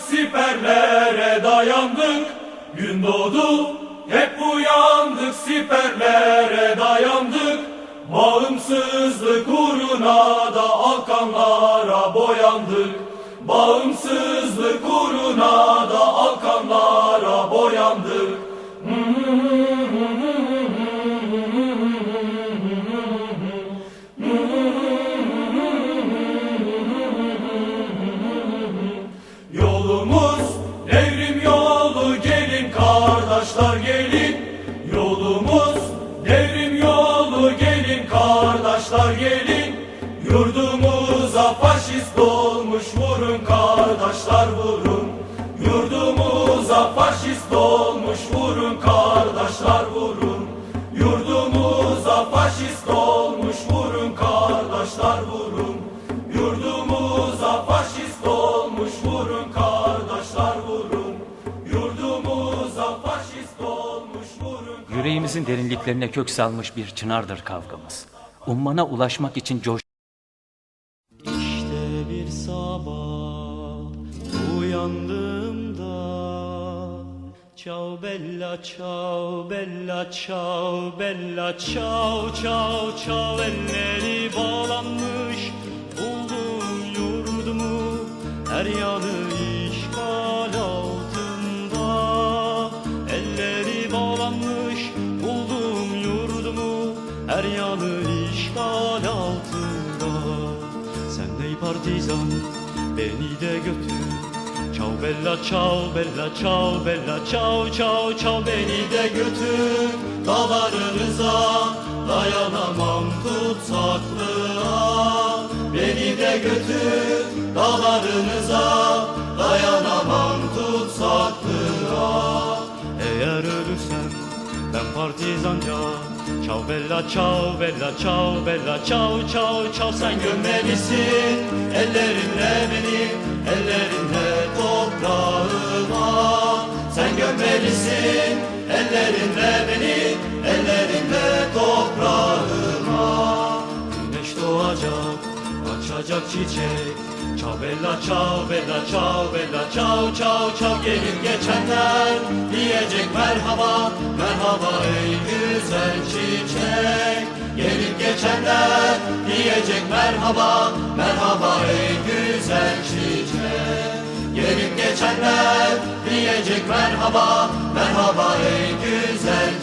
siperlere dayandık. Gün doğdu hep uyandık siperlere dayandık. Bağımsızlık uğruna da alkanlara boyandık. Bağımsızlık uğruna kardeşler gelin Yurdumuza faşist olmuş vurun kardeşler vurun. Yurdumuza faşist olmuş vurun kardeşler vurun. Yurdumuza faşist olmuş vurun kardeşler vurun. Yurdumuza faşist olmuş vurun kardeşler vurun. Yurdumuza faşist olmuş vurun Yüreğimizin derinliklerine kök salmış bir çınardır kavgamız. Ummana ulaşmak için coş İşte bir sabah uyandığımda Ciao bella ciao bella ciao bella ciao ciao ciao Elleri bağlanmış buldum yurdumu Her yanı işgal altında. Elleri bağlanmış buldum yurdumu Her yanı ey partizan beni de götür. Ciao bella ciao bella ciao bella ciao ciao ciao Beni de götür. Dağlarınıza Dayanamam tutsaklığa. Beni de götür. Dağlarınıza Dayanamam tutsaklığa. Eğer ölürsem ben partizanca Ciao bella ciao bella ciao bella ciao ciao ciao Sen gömmelisin ellerinle beni Ellerinle toprağıma Sen gömmelisin ellerinle beni Ellerinle toprağıma Güneş doğacak açacak çiçek. Ciao bella ciao bella ciao bella ciao ciao ciao Gelip geçenler diyecek merhaba Merhaba ey güzel çiçek. Gelip geçenler diyecek merhaba Merhaba ey güzel çiçek. Gelip geçenler diyecek merhaba Merhaba ey güzel